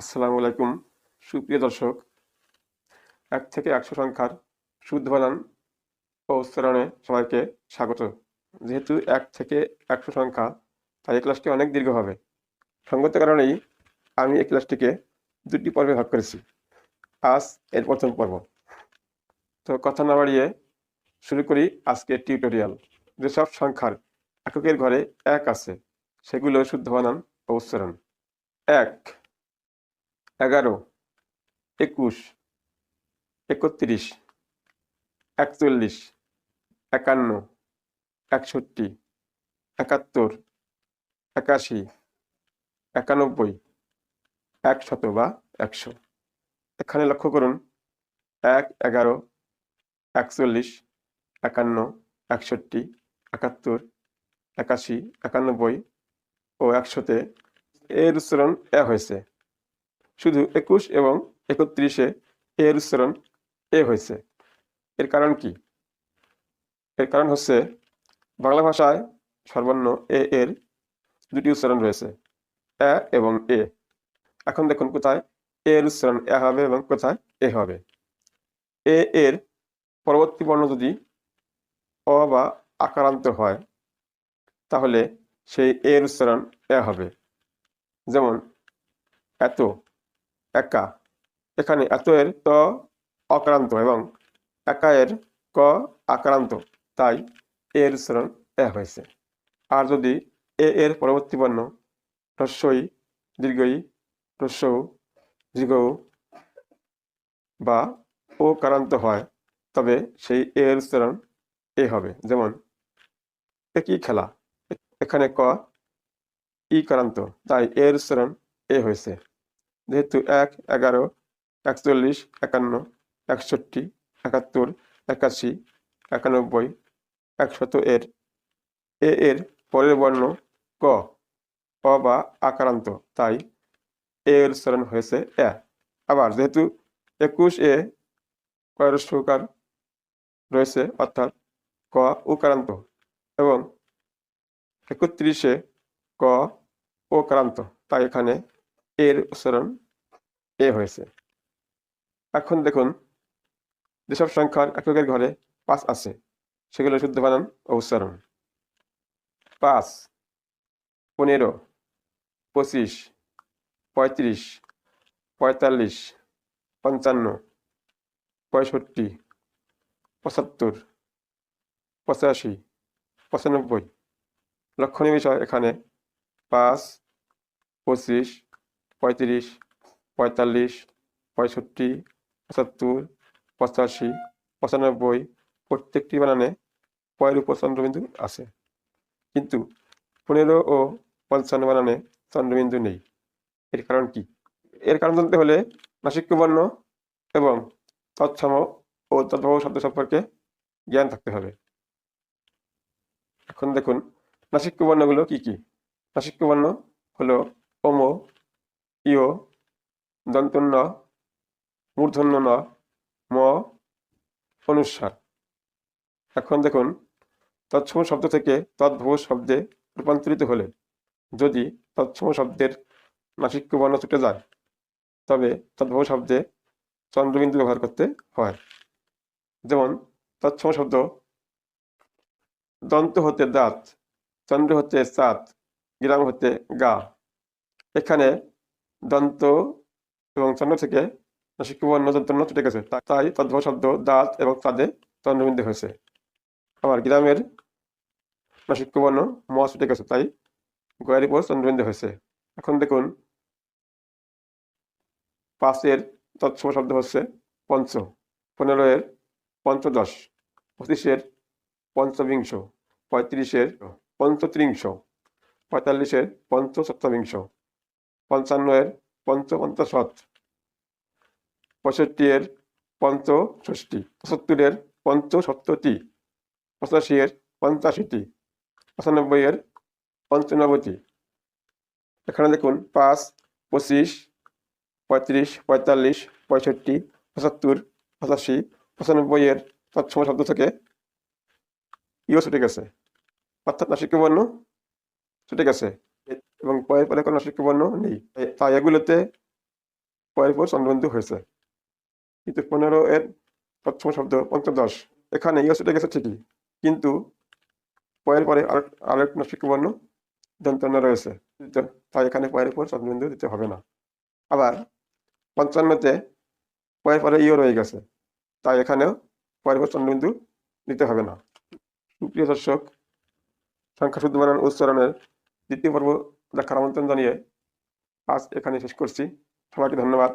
আসসালামু আলাইকুম। সুপ্রিয় দর্শক, এক থেকে একশো সংখ্যার শুদ্ধ বানান ও উচ্চারণে সবাইকে স্বাগত। যেহেতু এক থেকে একশো সংখ্যা, তাই এই ক্লাসটি অনেক দীর্ঘ হবে। সঙ্গত কারণেই আমি এই ক্লাসটিকে দুটি পর্বে ভাগ করেছি। আজ এর প্রথম পর্ব। তো কথা না বাড়িয়ে শুরু করি আজকের টিউটোরিয়াল। যেসব সংখ্যার এককের ঘরে এক আছে, সেগুলো শুদ্ধ বানান ও উচ্চারণ। এক এগারো, একুশ, একত্রিশ, একচল্লিশ, একান্ন, একষট্টি, একাত্তর, একাশি, একানব্বই, একশত বা একশো। এখানে লক্ষ্য করুন, এক, এগারো, একচল্লিশ, একান্ন, একষট্টি, একাত্তর, একাশি, একানব্বই ও একশোতে এর উচ্চারণ এ হয়েছে। শুধু একুশ এবং একত্রিশে এর উচ্চারণ এ হয়েছে। এর কারণ কি? এর কারণ হচ্ছে বাংলা ভাষায় সর্বর্ণ এ এর দুটি উচ্চারণ রয়েছে, এ এবং এ। এখন দেখুন কোথায় এ এর উচ্চারণ এ হবে এবং কোথায় এ হবে। এ এর পরবর্তী বর্ণ যদি অ বা আকারান্ত হয়, তাহলে সেই এর উচ্চারণ এ হবে। যেমন, এত একা। এখানে এত এর ত অক্রান্ত এবং একা এর ক আক্রান্ত। তাই এর উচ্চারণ এ হয়েছে। আর যদি এ এর পরবর্তী বর্ণ হ্রস্বই, দীর্ঘই হ্রস্ব দীর্ঘ বা ও কারান্ত হয়, তবে সেই এর উচ্চারণ এ হবে। যেমন, একই খেলা। এখানে ক ই কারান্ত, তাই এর উচ্চারণ এ হয়েছে। যেহেতু এক, এগারো, একচল্লিশ, একান্ন, একষট্টি, একাত্তর, একাশি, একানব্বই, একশত এর। এ এর পরের বর্ণ ক, অ বা আকারান্ত, তাই এ এর উচ্চারণ হয়েছে এ। আবার যেহেতু একুশ এ কয়ের সুকার রয়েছে, অর্থাৎ ক উকারান্ত এবং একত্রিশে ক ও ক্রান্ত, তাই এখানে এর উচ্চারণ এ হয়েছে। এখন দেখুন, যেসব সংখ্যার এককের ঘরে পাঁচ আছে, সেগুলো শুদ্ধ বানান ও উচ্চারণ। পাঁচ, পনেরো, পঁচিশ, পঁয়ত্রিশ, পঁয়তাল্লিশ, পঞ্চান্ন, পঁয়ষট্টি, পঁচাত্তর, পঁচাশি, পঁচানব্বই। লক্ষণীয় বিষয় এখানে পাঁচ, পঁচিশ পঁয়ত্রিশ, পঁয়তাল্লিশ, পঁয়ষট্টি, পঁচাত্তর, পঁচাশি, পঁচানব্বই, প্রত্যেকটি বানানে পয়ের উপর চন্দ্রবিন্দু আছে। কিন্তু পনেরো ও পঞ্চান্ন বানানে চন্দ্রবিন্দু নেই। এর কারণ কি? এর কারণ জানতে হলে নাসিক্য বর্ণ এবং তৎসম ও তদ্ভব শব্দ সম্পর্কে জ্ঞান থাকতে হবে। এখন দেখুন নাসিক্য বর্ণগুলো কি কি? নাসিক্য বর্ণ হলো ওম ইয়, দন্তন্য মূর্ধন্য ন ম, অনুস্বার। এখন দেখুন, তৎসম শব্দ থেকে তদ্ভব শব্দে রূপান্তরিত হলে যদি তৎসম শব্দের নাসিক্য বর্ণ ছুটে যায়, তবে তদ্ভব শব্দে চন্দ্রবিন্দু ব্যবহার করতে হয়। যেমন, তৎসম শব্দ, দন্ত হতে দাঁত, চন্দ্র হতে চাঁদ গ্রাম হতে গা। এখানে দন্ত এবং চন্দ্র থেকে নাসিকবর্ণ যন্ত্রণ ছুটে গেছে। তাই তদ্ভব শব্দ, দাঁত এবং চাঁদে চন্দ্রবিন্দু হয়েছে। আবার গ্রামের নাসিকবর্ণ ম ছুটে গেছে, তাই গয়ের উপর চন্দ্রবিন্দু হয়েছে। এখন দেখুন, পাঁচের তৎসম শব্দ হচ্ছে পঞ্চ পনেরো এর পঞ্চদশ, পঁচিশের পঞ্চবিংশ, পঁয়ত্রিশের পঞ্চত্রিংশ, পঁয়তাল্লিশের পঞ্চসপ্তবিংশ। পঞ্চান্ন এর পঞ্চপঞ্চাশত। পঁয়ষট্টি এর পঞ্চষষ্টি। পঁচাত্তরের পঞ্চসপ্ততি পঁচাশি এর পঞ্চাশিটি। পঁচানব্বই এর পঞ্চানব্বইটি। এখানে দেখুন, পাঁচ, পঁচিশ, পঁয়ত্রিশ, পঁয়তাল্লিশ, পঁয়ষট্টি, পঁচাত্তর, পঁচাশি পঁচানব্বই এর তৎসম শব্দ থেকে ইও ছুটে গেছে। অর্থাৎ নাসিক বর্ণ ছুটে গেছে। এবং পয়ের পরে কোনো নাসিক বর্ণ নেই তাই এগুলোতে পয়ের পর চন্দ্রবিন্দু হয়েছে। কিন্তু পনেরো এর প্রথম শব্দ, পঞ্চদশ, এখানে ইয়ে ছুটে গেছে ঠিকই। কিন্তু পয়ের পরে আর আরেক নস্যিকবর্ণ যন্ত্রণা রয়েছে। তাই এখানে পয়ের পর চন্দ্রবিন্দু দিতে হবে না। আবার পঞ্চান্নতে পয়ের পরে ইও রয়ে গেছে। তাই এখানেও পয়ের পর চন্দ্রবিন্দু দিতে হবে না। সুপ্রিয় দর্শক সংখ্যা শুদ্ধ উচ্চারণের দ্বিতীয় পর্ব দেখার আমন্ত্রণ জানিয়ে আজ এখানে শেষ করছি। সবাইকে ধন্যবাদ।